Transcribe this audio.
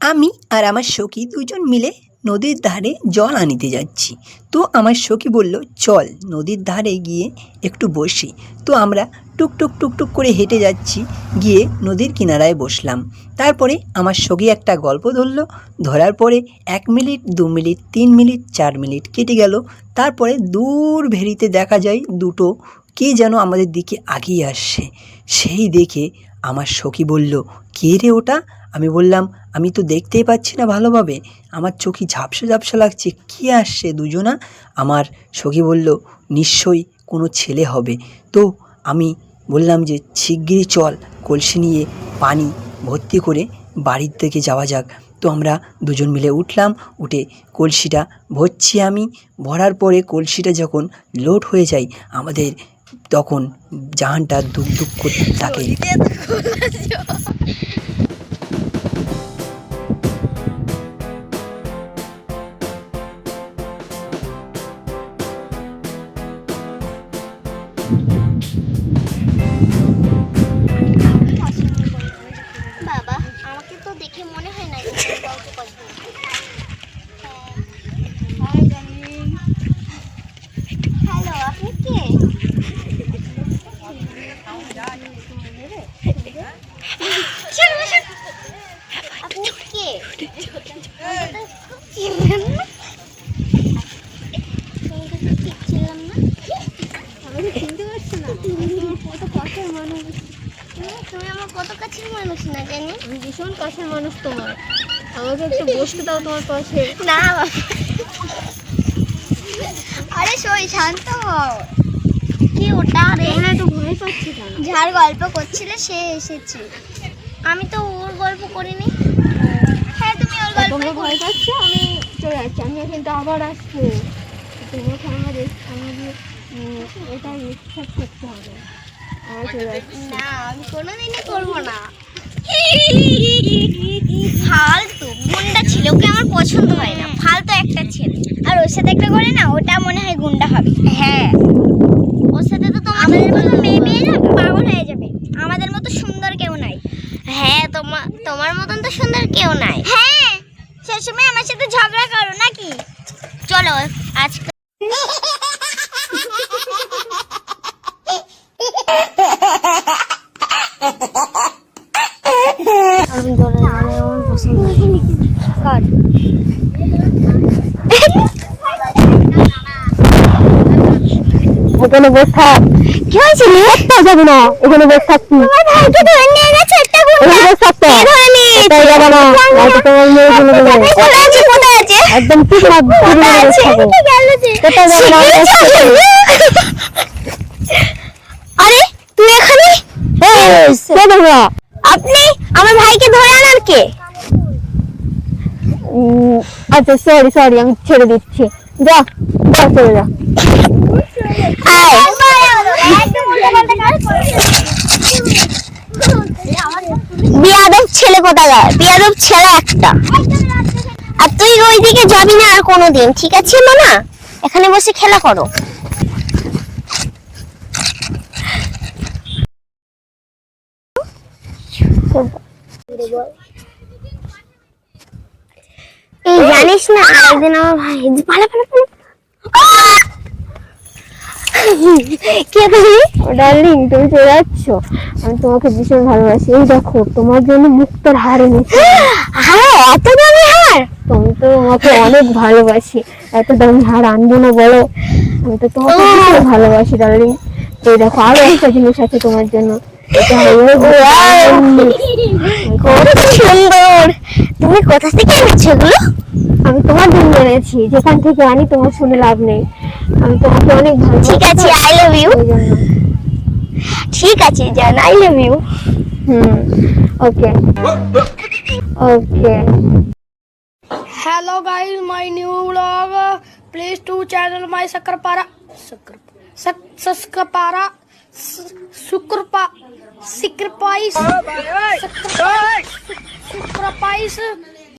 আমি আর আমার সখী দুজন মিলে নদীর ধারে জল আনিতে যাচ্ছি। তো আমার সখী বলল, চল নদীর ধারে গিয়ে একটু বসি। তো আমরা টুকটুক টুকটুক করে হেঁটে যাচ্ছি, গিয়ে নদীর কিনারায় বসলাম। তারপরে আমার সখী একটা গল্প ধরলো। ধরার পরে এক মিনিট, দু মিনিট, তিন মিনিট, চার মিনিট কেটে গেল। তারপরে দূর ভেরিতে দেখা যায় দুটো কে যেন আমাদের দিকে আগিয়ে আসছে। সেই দেখে আমার সখী বলল, কে রে ওটা? আমি বললাম, আমি তো দেখতেই পাচ্ছি না ভালোভাবে। আমার চোখে ঝাপসা ঝাপসা লাগছে। কে আসছে দুজনা? আমার সখী বলল, নিশ্চয়ই কোনো ছেলে হবে। তো আমি বললাম যে, শিগগিরই চল কলসি নিয়ে পানি ভর্তি করে বাড়ির থেকে যাওয়া যাক। তো আমরা দুজন মিলে উঠলাম, উঠে কলসিটা ভরছি আমি। ভরার পরে কলসিটা যখন লোড হয়ে যায়, আমাদের তখন জাহানটা দুক দুক থাকে। তুমি আমার কত কাছের মানুষ না জানি ভীষণ কাছের মানুষ তোমার আমাকে একটু বসতে দাও তোমার পাশে না। আরে সই শান্ত হও। কি ওটা রে? তোমরা একটু ভয় পাচ্ছি কেন? যার গল্প করছিলে সে এসেছে। আমি তো ওর গল্প করিনি। হ্যাঁ তুমি ওর গল্প তোমরা ভয় পাচ্ছ? আমি চলে যাচ্ছি আমি কিন্তু আবার আসব তোমাকে আমাদের আমাদের এটা রিসার্চ করতে হবে। আমার চলে যাচ্ছি না আমি কোনোদিনই করব না। ফালতু গুন্ডা ছিল ওকে আমার পছন্দ হয় না ফালতু একটা ছেলে আর ওর সাথে একটা করে না ওটা মনে হয় গুন্ডা হবে। হ্যাঁ। ওর সাথে তো তোমাদের মতো মেয়ে মেয়েরা পাগল হয়ে যাবে। আমাদের মতো সুন্দর কেউ নাই। হ্যাঁ তোমার তোমার মতন তো সুন্দর কেউ নাই। হ্যাঁ সবসময় আমার সাথে ঝগড়া করো নাকি? চলো আজকে আমি মানে আমার পছন্দ এখানে বসে থাক। কি হয়েছে রে? কোথাও যাবি না এখানে বসে থাকছি আমার ভাইকে ধরে নিয়ে গেছে একটা গুন্ডা এখানে বসে থাকতে কে ধরে নিয়ে কোথাও যাবে না নয়তো তোমার মেয়ে চলে যাবে কোথায় আছে? কোথায় আছে? একদম ঠিক না কোথায় আছে? কোথায় গেল যে? কোথায় যাবে না আরে তুই এখানে? কে আপনি আমার ভাইকে ধরে আনার কে? আচ্ছা সরি সরি আমি ছেড়ে দিচ্ছি। যা যা চলে যা। বিয়াদব ছেলে কোথাকার? বিয়াদব ছেলে একটা। আর তুই ওইদিকে যাবি না আর কোনোদিন, ঠিক আছে মানা? এখানে বসে খেলা করো। এই জানিস না, আরেকদিন আমার ভাই পালা পালা কে তুমি? ডার্লিং তুমি চলে যাচ্ছ? আমি তোমাকে ভীষণ ভালোবাসি। এই দেখো তোমার জন্য মুক্তার হার এনেছি। হ্যাঁ এত দামি হার? তুমি তো আমাকে অনেক ভালোবাসি। এত দামি হার আনব না বলো। আমি তো তোমাকে ভীষণ ভালোবাসি ডার্লিং এই দেখো আরও একটা জিনিস আছে তোমার জন্য। কত সুন্দর! তুমি কোথা থেকে এনেছো এগুলো? আমি তোমার জন্য এনেছি। যেখান থেকে আনি তোমার শুনে লাভ নেই। আমি তোমাকে অনেক ভালোবাসি ঠিক আছে আই লাভ ইউ ওই জন্য ঠিক আছে জান I love you hmm okay okay Hello guys, my new vlog. Please to channel my Sakrapara. Sakr. Sak Sakrapara. Sukrpa. Sacrifice. Sacrifice.